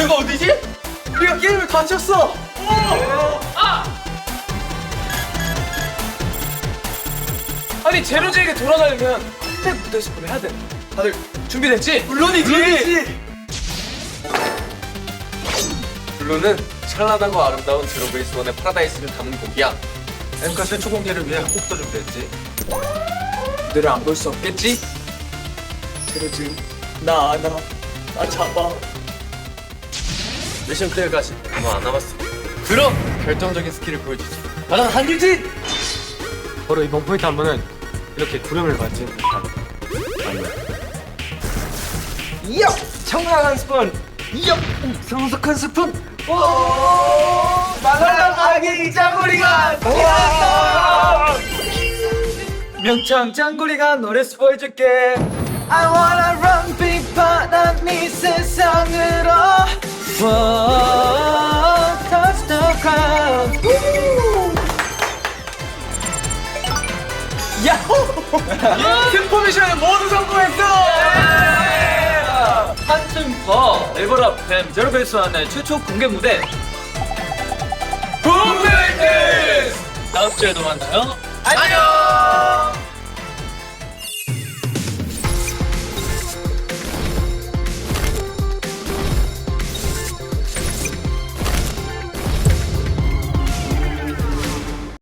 얘가 어디지? 우리가 게임을 다쳤어. 아니 제로제에게 돌아가려면 컴백 무대 스포를 해야 돼. 다들 준비됐지? 물론이지. 블루는 찬란하고 아름다운 제로베이스 원의 파라다이스를 담은 곡이야. 엠카스 초공개를 위해 곡도 준비했지. 무대를 안 볼 수 없겠지? 제로즈 나 안아 나 잡아. 미션 클리어까지 얼마 안 남았어. 그럼 결정적인 스킬을 보여주지. 나는 한유진. 바로 이번 포인트 한 번은 이렇게 구름을 맞지 이야 청량 한 스푼. 이야 성숙한 스푼. 오 말랑한 아기 짱구리가 왔어. 명창 짱구리가 노래 스포해줄게. I wanna run big 바람 이 세상으로. Whoa, touch the ground. Woo. 야호! 스포 미션에 모두 성공했어! 한층 더 레벨업 된 제로베이스 안의 최초 공개 무대 붐베이스! 다음 주에도 만나요. 안녕!